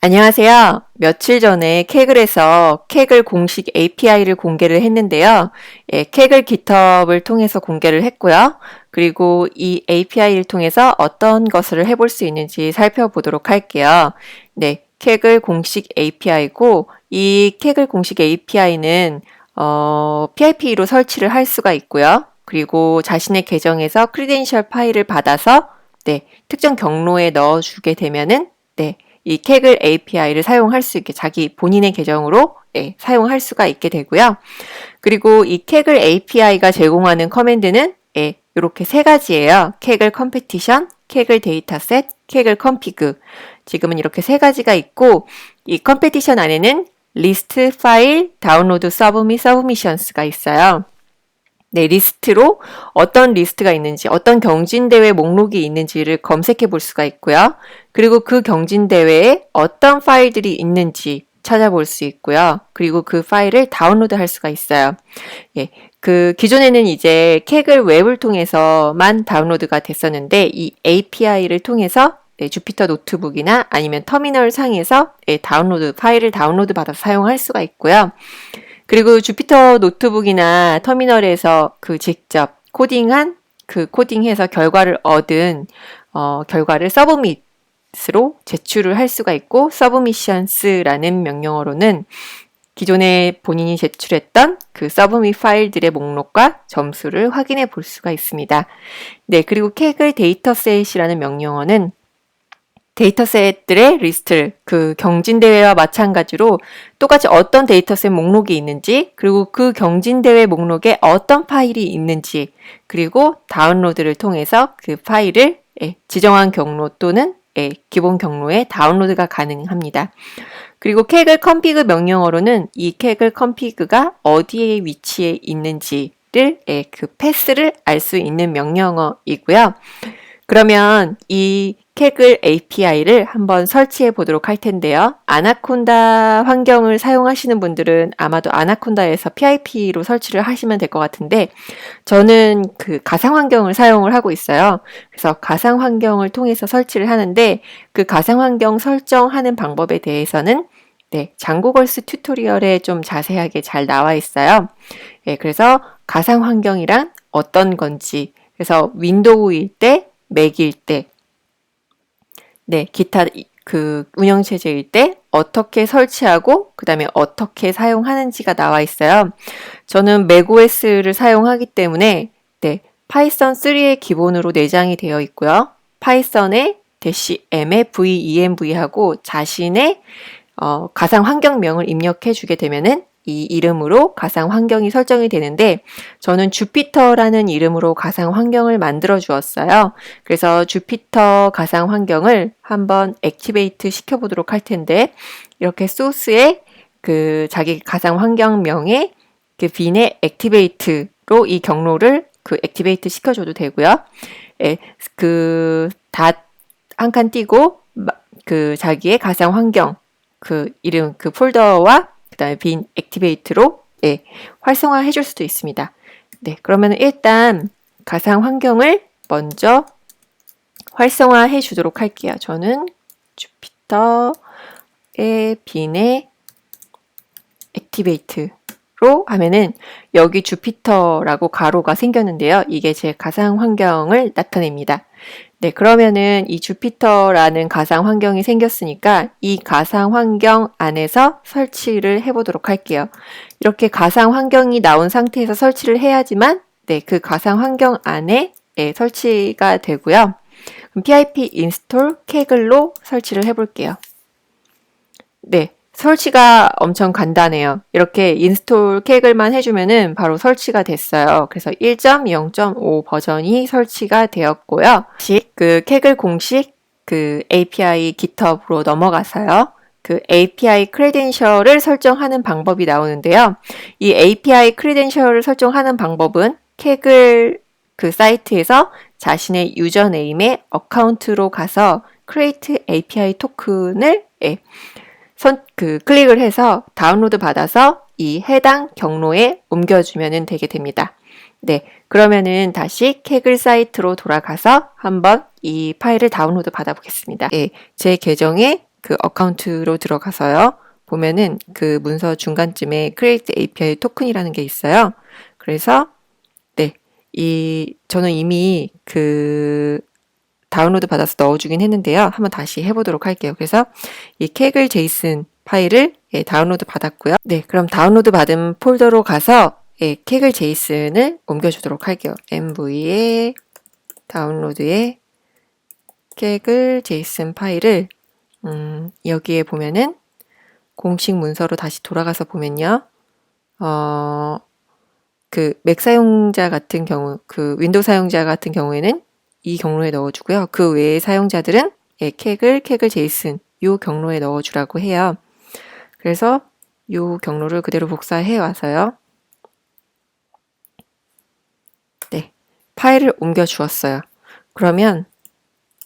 안녕하세요. 며칠 전에 케글에서 케글 공식 API를 공개를 했는데요. 예, 케글 GitHub을 통해서 공개를 했고요. 그리고 이 API를 통해서 어떤 것을 해볼 수 있는지 살펴보도록 할게요. 네, 케글 공식 API고 이 케글 공식 API는 어, PIP로 설치를 할 수가 있고요. 그리고 자신의 계정에서 크리덴셜 파일을 받아서 네, 특정 경로에 넣어주게 되면은 네, 이 케글 API를 사용할 수 있게 자기 본인의 계정으로 네, 사용할 수가 있게 되고요. 그리고 이 케글 API가 제공하는 커맨드는 네, 이렇게 세 가지예요. 케글 컴페티션, 케글 데이터셋, 케글 컴피그. 지금은 이렇게 세 가지가 있고 이 컴페티션 안에는 리스트 파일, 다운로드 서브미, 서브미션스가 있어요. 네, 리스트로 어떤 리스트가 있는지, 어떤 경진대회 목록이 있는지를 검색해 볼 수가 있고요. 그리고 그 경진대회에 어떤 파일들이 있는지 찾아볼 수 있고요. 그리고 그 파일을 다운로드 할 수가 있어요. 예, 그 기존에는 이제 캑을 웹을 통해서만 다운로드가 됐었는데 이 API를 통해서 네, 주피터 노트북이나 아니면 터미널 상에서 예, 다운로드 파일을 다운로드 받아서 사용할 수가 있고요. 그리고 주피터 노트북이나 터미널에서 그 직접 코딩한 그 코딩해서 결과를 얻은 어, 결과를 서브밋으로 제출을 할 수가 있고 서브미션스라는 명령어로는 기존에 본인이 제출했던 그 서브밋 파일들의 목록과 점수를 확인해 볼 수가 있습니다. 네, 그리고 케글 데이터셋이라는 명령어는 데이터셋들의 리스트를 그 경진대회와 마찬가지로 똑같이 어떤 데이터셋 목록이 있는지 그리고 그 경진대회 목록에 어떤 파일이 있는지 그리고 다운로드를 통해서 그 파일을 예, 지정한 경로 또는 예, 기본 경로에 다운로드가 가능합니다. 그리고 케글 컴피그 명령어로는 이 케글 컴피그가 어디에 위치해 있는지를 예, 그 패스를 알 수 있는 명령어이고요. 그러면 이 캑을 API를 한번 설치해 보도록 할 텐데요. 아나콘다 환경을 사용하시는 분들은 아마도 아나콘다에서 PIP로 설치를 하시면 될 것 같은데 저는 그 가상 환경을 사용을 하고 있어요. 그래서 가상 환경을 통해서 설치를 하는데 그 가상 환경 설정하는 방법에 대해서는 네, 장고걸스 튜토리얼에 좀 자세하게 잘 나와 있어요. 네, 그래서 가상 환경이란 어떤 건지 그래서 윈도우일 때, 맥일 때, 네, 기타 그 운영 체제일 때 어떻게 설치하고 그 다음에 어떻게 사용하는지가 나와 있어요. 저는 macOS를 사용하기 때문에 네, 파이썬 3의 기본으로 내장이 되어 있고요. 파이썬의 대시 m에 venv하고 자신의 어, 가상 환경명을 입력해 주게 되면은 이 이름으로 가상 환경이 설정이 되는데 저는 주피터라는 이름으로 가상 환경을 만들어 주었어요. 그래서 주피터 가상 환경을 한번 액티베이트 시켜 보도록 할 텐데 이렇게 소스에 그 자기 가상 환경명에 그 빈의 액티베이트로 이 경로를 그 액티베이트 시켜 줘도 되고요. 예, 그닷 한 칸 띄고 그 자기의 가상 환경 그 이름 그 폴더와 그 다음에 빈 액티베이트로 예, 활성화해 줄 수도 있습니다. 네, 그러면 일단 가상 환경을 먼저 활성화해 주도록 할게요. 저는 주피터의 빈의 액티베이트로 하면은 여기 주피터라고 가로가 생겼는데요. 이게 제 가상 환경을 나타냅니다. 네, 그러면은 이 주피터라는 가상 환경이 생겼으니까 이 가상 환경 안에서 설치를 해보도록 할게요. 이렇게 가상 환경이 나온 상태에서 설치를 해야지만 네, 그 가상 환경 안에 네, 설치가 되고요. 그럼 pip install 케글로 설치를 해볼게요. 네, 설치가 엄청 간단해요. 이렇게 인스톨 캑을만 해주면은 바로 설치가 됐어요. 그래서 1.0.5 버전이 설치가 되었고요. 그 캑을 공식 그 API GitHub으로 넘어가서요. 그 API 크레덴셜을 설정하는 방법이 나오는데요. 이 API 크레덴셜을 설정하는 방법은 캑을 그 사이트에서 자신의 유저네임의 어카운트로 가서 create API 토큰을 예, 선, 그 클릭을 해서 다운로드 받아서 이 해당 경로에 옮겨주면 되게 됩니다. 네, 그러면은 다시 케글 사이트로 돌아가서 한번 이 파일을 다운로드 받아보겠습니다. 네, 제 계정에 그 어카운트로 들어가서요. 보면은 그 문서 중간쯤에 create API 토큰이라는 게 있어요. 그래서 네, 이 저는 이미 그 다운로드 받아서 넣어주긴 했는데요. 한번 다시 해보도록 할게요. 그래서 이 kegel json 파일을 예, 다운로드 받았고요. 네, 그럼 다운로드 받은 폴더로 가서 예, kegel json을 옮겨주도록 할게요. mv에 다운로드에 kegel json 파일을 음, 여기에 보면은 공식 문서로 다시 돌아가서 보면요. 어, 그 맥 사용자 같은 경우, 그 윈도우 사용자 같은 경우에는 이 경로에 넣어주고요. 그 외의 사용자들은 예, 캑을 캑을 제이슨 요 경로에 넣어주라고 해요. 그래서 요 경로를 그대로 복사해 와서요. 네, 파일을 옮겨 주었어요. 그러면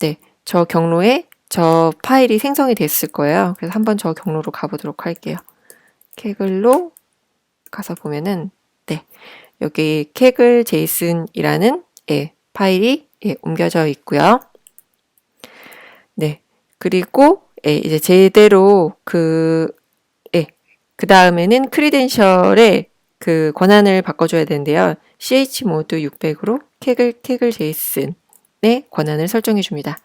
네, 저 경로에 저 파일이 생성이 됐을 거예요. 그래서 한번 저 경로로 가보도록 할게요. 캑을로 가서 보면은 네, 여기 캑을 제이슨이라는 예, 파일이 예, 옮겨져 있고요. 네, 그리고 예, 이제 제대로 그 예, 그 다음에는 크리덴셜의 그 권한을 바꿔 줘야 되는데요. chmod 600으로 캑을 캑을 제이슨의 권한을 설정해 줍니다.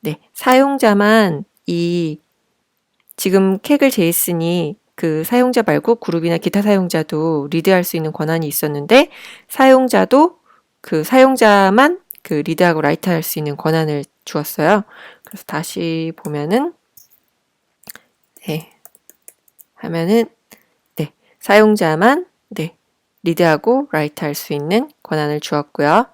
네, 사용자만 이 지금 캑을 제이슨이 그 사용자 말고 그룹이나 기타 사용자도 리드할 수 있는 권한이 있었는데 사용자도 그 사용자만 그 리드하고 라이트 할 수 있는 권한을 주었어요. 그래서 다시 보면은 네 하면은 네 사용자만 네 리드하고 라이트 할 수 있는 권한을 주었고요.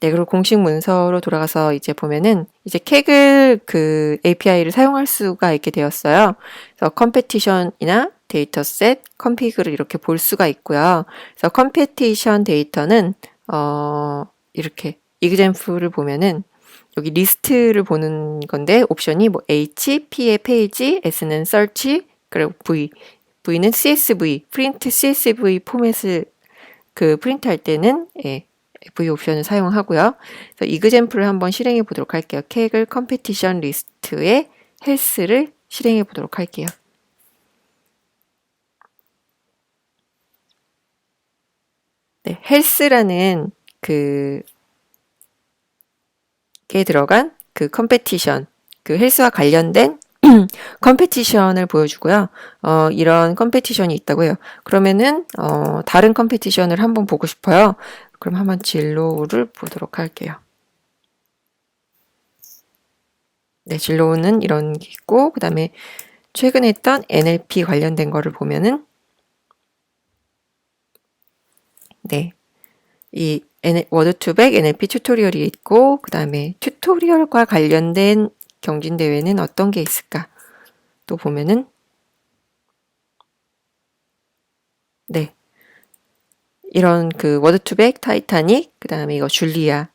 네, 그리고 공식 문서로 돌아가서 이제 보면은 이제 캑을 그 API를 사용할 수가 있게 되었어요. 그래서 컴페티션이나 데이터셋, 컴피그를 이렇게 볼 수가 있고요. 그래서 컴페티션 데이터는 어 이렇게 이그젠플을 보면은 여기 리스트를 보는 건데 옵션이 뭐 H, P의 페이지, S는 search, 그리고 V, V는 CSV, 프린트 CSV 포맷을 그 프린트 할 때는 예, V 옵션을 사용하고요. 그래서 이그젠플을 한번 실행해 보도록 할게요. 캑을 컴페티션 리스트에 헬스를 실행해 보도록 할게요. 네, 헬스라는 그, 게 들어간 그 컴페티션, 그 헬스와 관련된 컴페티션을 보여주고요. 어, 이런 컴페티션이 있다고요. 그러면은, 어, 다른 컴페티션을 한번 보고 싶어요. 그럼 한번 진로를 보도록 할게요. 네, 진로는 이런 게 있고, 그 다음에 최근에 했던 NLP 관련된 거를 보면은, 네. 이 워드2백 NLP 튜토리얼이 있고, 그 다음에 튜토리얼과 관련된 경진대회는 어떤 게 있을까? 또 보면은, 네. 이런 그 워드2백, 타이타닉, 그 다음에 이거 줄리아로,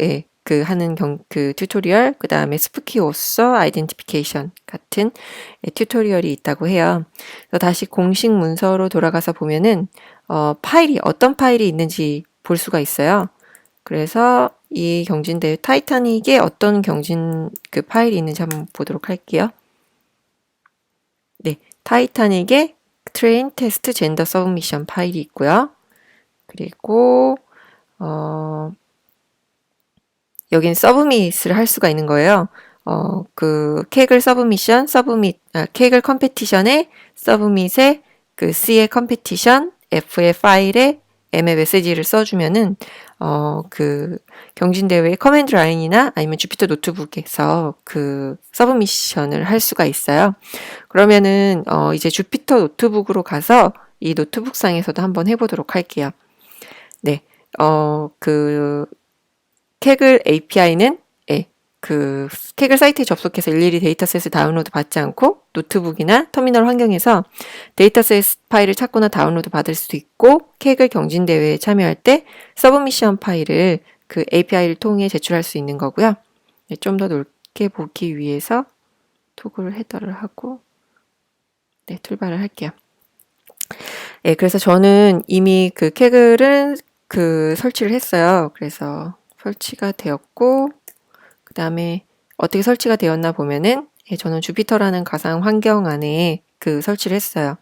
예, 그 하는 경, 그 튜토리얼, 그 다음에 스푸키 오서 아이덴티피케이션 같은 예, 튜토리얼이 있다고 해요. 그래서 다시 공식 문서로 돌아가서 보면은, 어, 파일이, 어떤 파일이 있는지 볼 수가 있어요. 그래서 이 경진대 타이타닉에 어떤 경진 그 파일이 있는지 한번 보도록 할게요. 네, 타이타닉에 트레인 테스트 젠더 서브미션 파일이 있고요. 그리고 어 여긴 서브밋을 할 수가 있는 거예요. 어, 그 케글 서브미션, 서브밋, 아, 케글 컴페티션에 서브밋에 그 C의 컴페티션, F의 파일에 M의 메시지를 써주면은 어, 그 경진 대회 커맨드 라인이나 아니면 주피터 노트북에서 그 서브미션을 할 수가 있어요. 그러면은 어, 이제 주피터 노트북으로 가서 이 노트북 상에서도 한번 해보도록 할게요. 네, 어, 그 케글 API는 예, 그 케글 사이트에 접속해서 일일이 데이터셋을 다운로드 받지 않고 노트북이나 터미널 환경에서 데이터셋 파일을 찾거나 다운로드 받을 수도 있고 케글 경진 대회에 참여할 때 서브미션 파일을 그 API를 통해 제출할 수 있는 거고요. 네, 좀더 넓게 보기 위해서 토글 헤더를 하고 네, 툴바를 할게요. 예, 그래서 저는 이미 그 케글은 그 설치를 했어요. 그래서 설치가 되었고, 그 다음에 어떻게 설치가 되었나 보면은 예, 저는 주피터라는 가상 환경 안에 그 설치를 했어요.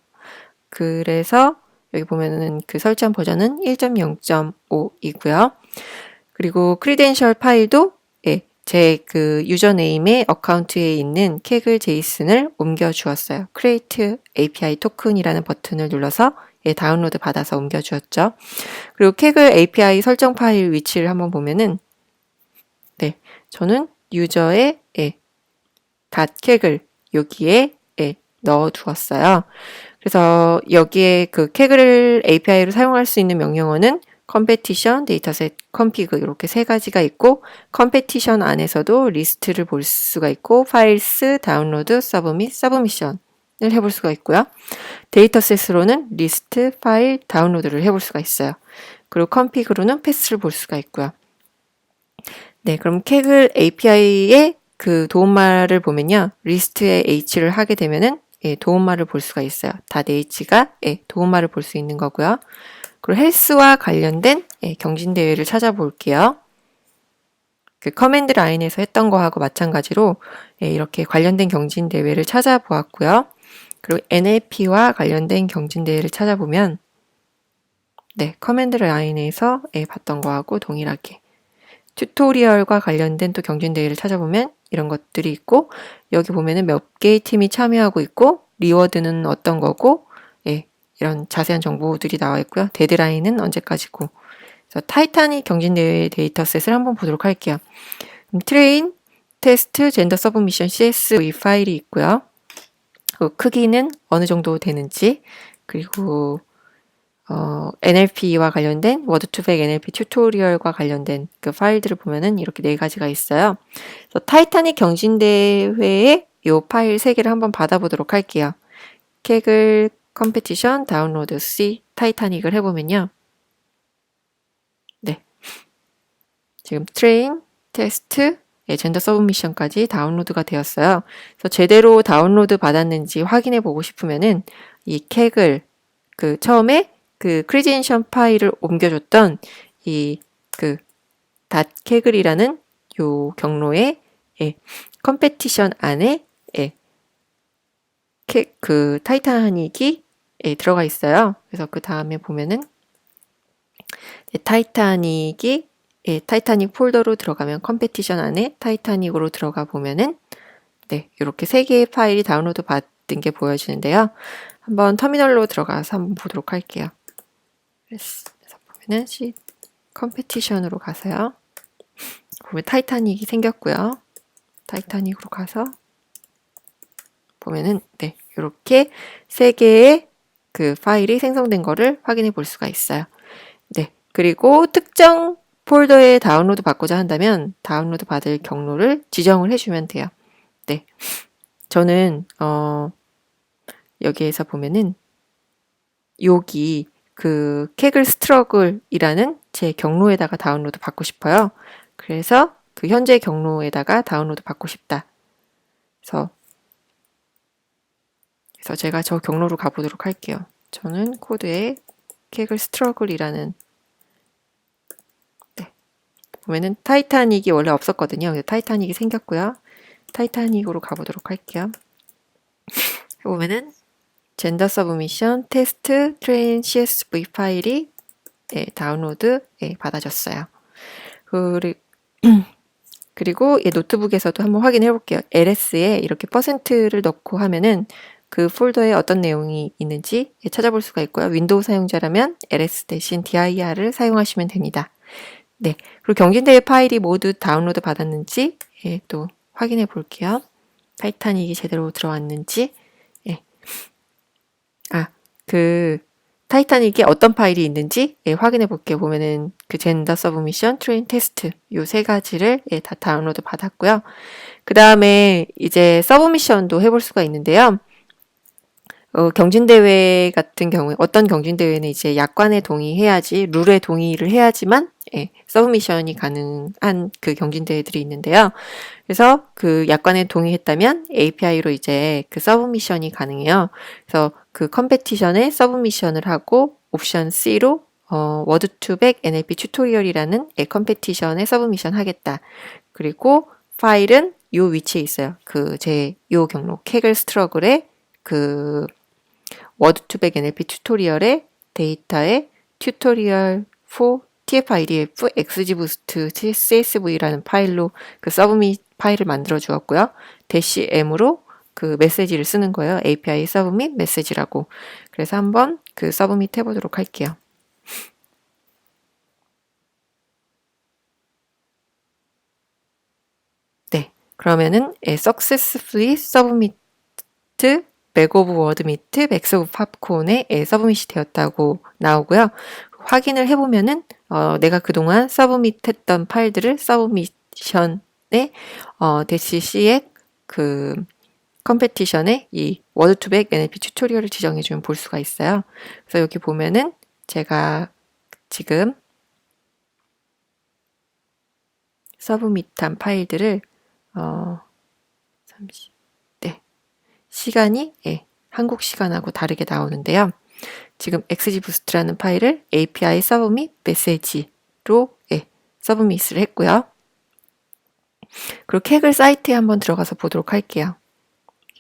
그래서 여기 보면은 그 설치한 버전은 1.0.5이고요. 그리고 크리덴셜 파일도 예, 제 그 유저네임의 어카운트에 있는 케글 제이슨을 옮겨 주었어요. create API 토큰이라는 버튼을 눌러서 예, 다운로드 받아서 옮겨 주었죠. 그리고 케글 API 설정 파일 위치를 한번 보면은 네, 저는 유저의 예, 닷 케글 여기에 예, 넣어 두었어요. 그래서 여기에 그 케글 API를 사용할 수 있는 명령어는 컴페티션, 데이터셋, 컴피그 이렇게 세 가지가 있고 컴페티션 안에서도 리스트를 볼 수가 있고 파일스, 다운로드, 서브밋, 서브미션 을 해볼 수가 있고요. 데이터셋으로는 리스트, 파일, 다운로드를 해볼 수가 있어요. 그리고 컴피그로는 패스를 볼 수가 있고요. 네, 그럼 케글 API의 그 도움말을 보면요. 리스트에 H를 하게 되면은 예, 도움말을 볼 수가 있어요. 닷 H가 예, 도움말을 볼 수 있는 거고요. 그리고 헬스와 관련된 예, 경진대회를 찾아볼게요. 그 커맨드 라인에서 했던 거하고 마찬가지로 예, 이렇게 관련된 경진대회를 찾아보았고요. 그리고 NLP와 관련된 경진대회를 찾아보면 네, 커맨드 라인에서 예, 봤던 거하고 동일하게 튜토리얼과 관련된 또 경진대회를 찾아보면 이런 것들이 있고 여기 보면은 몇 개의 팀이 참여하고 있고 리워드는 어떤 거고 예, 이런 자세한 정보들이 나와 있고요. 데드라인은 언제까지고 그래서 타이타닉 경진대회 데이터셋을 한번 보도록 할게요. 트레인, 테스트, 젠더 서브미션, CSV 파일이 있고요. 그 크기는 어느 정도 되는지 그리고 어, NLP와 관련된 워드2백 NLP 튜토리얼과 관련된 그 파일들을 보면은 이렇게 네 가지가 있어요. 그래서 타이타닉 경진대회의 요 파일 세 개를 한번 받아보도록 할게요. 케글 컴페티션 다운로드 C 타이타닉을 해보면요. 네. 지금 트레인, 테스트, 예, 젠더 서브미션까지 다운로드가 되었어요. 그래서 제대로 다운로드 받았는지 확인해 보고 싶으면은 이 케글 그 처음에 그 크리젠션 파일을 옮겨줬던 이그 닷케글이라는 요 경로에 예, 컴페티션 안에 예, 케, 그 타이타닉이 예, 들어가 있어요. 그래서 그 다음에 보면은 예, 타이타닉이 예, 타이타닉 폴더로 들어가면 컴페티션 안에 타이타닉으로 들어가 보면은 네, 이렇게 세 개의 파일이 다운로드 받은 게 보여지는데요. 한번 터미널로 들어가서 한번 보도록 할게요. 그래서 보면은 시 컴페티션으로 가서요. 보면 타이타닉이 생겼고요. 타이타닉으로 가서 보면은 네, 이렇게 세 개의 그 파일이 생성된 거를 확인해 볼 수가 있어요. 네. 그리고 특정 폴더에 다운로드 받고자 한다면 다운로드 받을 경로를 지정을 해주면 돼요. 네. 저는, 어, 여기에서 보면은 여기 그 케글 스트러글이라는 제 경로에다가 다운로드 받고 싶어요. 그래서 그 현재 경로에다가 다운로드 받고 싶다. 그래서 그래서 제가 저 경로로 가보도록 할게요. 저는 코드에 케글 스트러글이라는 네. 보면은 타이타닉이 원래 없었거든요. 그래서 타이타닉이 생겼고요. 타이타닉으로 가보도록 할게요. 보면은 젠더 서브미션 테스트 트레인 CSV 파일이 네, 다운로드 네, 받아졌어요. 그리, 그리고 예, 노트북에서도 한번 확인해 볼게요. LS에 이렇게 퍼센트를 넣고 하면은 그 폴더에 어떤 내용이 있는지 찾아볼 수가 있고요. 윈도우 사용자라면 ls 대신 dir을 사용하시면 됩니다. 네. 그리고 경진대회 파일이 모두 다운로드 받았는지 예, 또 확인해 볼게요. 타이타닉이 제대로 들어왔는지. 예. 아, 그 타이타닉에 어떤 파일이 있는지 예, 확인해 볼게요. 보면은 그 젠더 서브미션, 트레인 테스트 요 세 가지를 예, 다 다운로드 받았고요. 그 다음에 이제 서브미션도 해볼 수가 있는데요. 어, 경진대회 같은 경우에 어떤 경진대회는 이제 약관에 동의해야지 룰에 동의를 해야지만 예, 서브미션이 가능한 그 경진대회들이 있는데요. 그래서 그 약관에 동의했다면 API로 이제 그 서브미션이 가능해요. 그래서 그 컴페티션에 서브미션을 하고 옵션 C로 어, 워드2백 NLP 튜토리얼이라는 예, 컴페티션에 서브미션 하겠다. 그리고 파일은 요 위치에 있어요. 그 제 요 경로 케글 스트러글의 그 워드 투백 NLP 튜토리얼의 데이터의 튜토리얼 4 TF-IDF XGBoost CSV라는 파일로 그 서브밋 파일을 만들어 주었고요. 대시 M으로 그 메시지를 쓰는 거예요. API 서브밋 메시지라고. 그래서 한번 그 서브밋 해보도록 할게요. 네. 그러면은 예, successfully submit back of word meet max of popcorn에 예, 서브밋이 되었다고 나오고요. 확인을 해보면은 어, 내가 그동안 서브밋했던 파일들을 서브미션에 어, 대시 C의 그 컴페티션에 이 워드투백 NLP 튜토리얼을 지정해 주면 볼 수가 있어요. 그래서 여기 보면은 제가 지금 서브밋한 파일들을 어 30, 네 시간이 예, 한국 시간하고 다르게 나오는데요. 지금 XGBoost라는 파일을 API 서브밋 메시지로 예, 서브밋을 했고요. 그리고 케글 사이트에 한번 들어가서 보도록 할게요.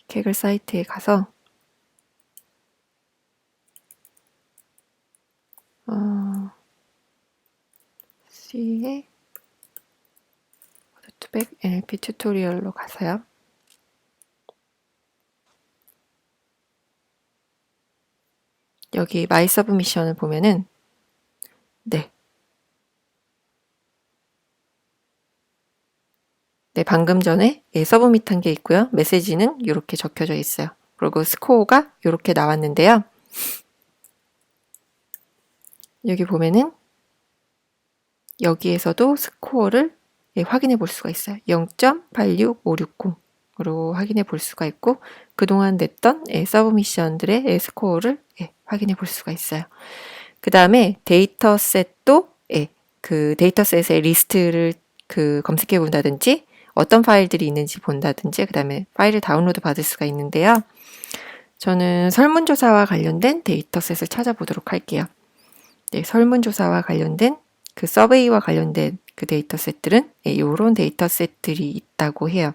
케글 사이트에 가서 어, C의 워드투백 NLP 튜토리얼로 가서요. 여기 마이 서브미션을 보면은 네. 네, 방금 전에 예, 서브밋한 게 있고요. 메시지는 이렇게 적혀져 있어요. 그리고 스코어가 이렇게 나왔는데요. 여기 보면은 여기에서도 스코어를 예, 확인해 볼 수가 있어요. 0.86560으로 확인해 볼 수가 있고 그동안 냈던 예, 서브미션들의 예, 스코어를 예, 확인해 볼 수가 있어요. 그 다음에 데이터셋도 예, 그 데이터셋의 리스트를 그 검색해 본다든지 어떤 파일들이 있는지 본다든지 그 다음에 파일을 다운로드 받을 수가 있는데요. 저는 설문조사와 관련된 데이터셋을 찾아보도록 할게요. 네, 설문조사와 관련된 그 서베이와 관련된 그 데이터셋들은 예, 이런 데이터셋들이 있다고 해요.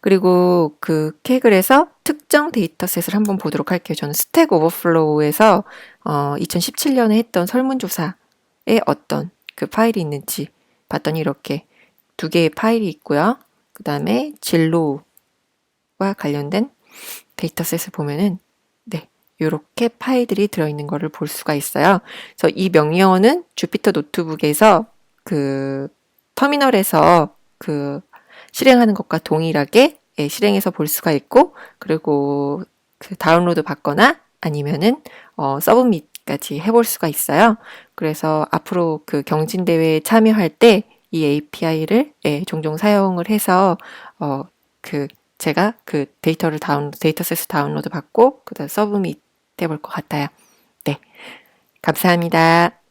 그리고 그 케글에서 특정 데이터셋을 한번 보도록 할게요. 저는 스택 오버플로우에서 어, 2017년에 했던 설문조사에 어떤 그 파일이 있는지 봤더니 이렇게 두 개의 파일이 있고요. 그 다음에 진로와 관련된 데이터셋을 보면은 네 이렇게 파일들이 들어있는 것을 볼 수가 있어요. 그래서 이 명령어는 주피터 노트북에서 그 터미널에서 그 실행하는 것과 동일하게 예, 실행해서 볼 수가 있고 그리고 그 다운로드 받거나 아니면은 어, 서브밋까지 해볼 수가 있어요. 그래서 앞으로 그 경진 대회에 참여할 때 이 API를 예, 종종 사용을 해서 어, 그 제가 그 데이터를 다운 데이터셋을 다운로드 받고 그다음 서브밋 해볼 것 같아요. 네, 감사합니다.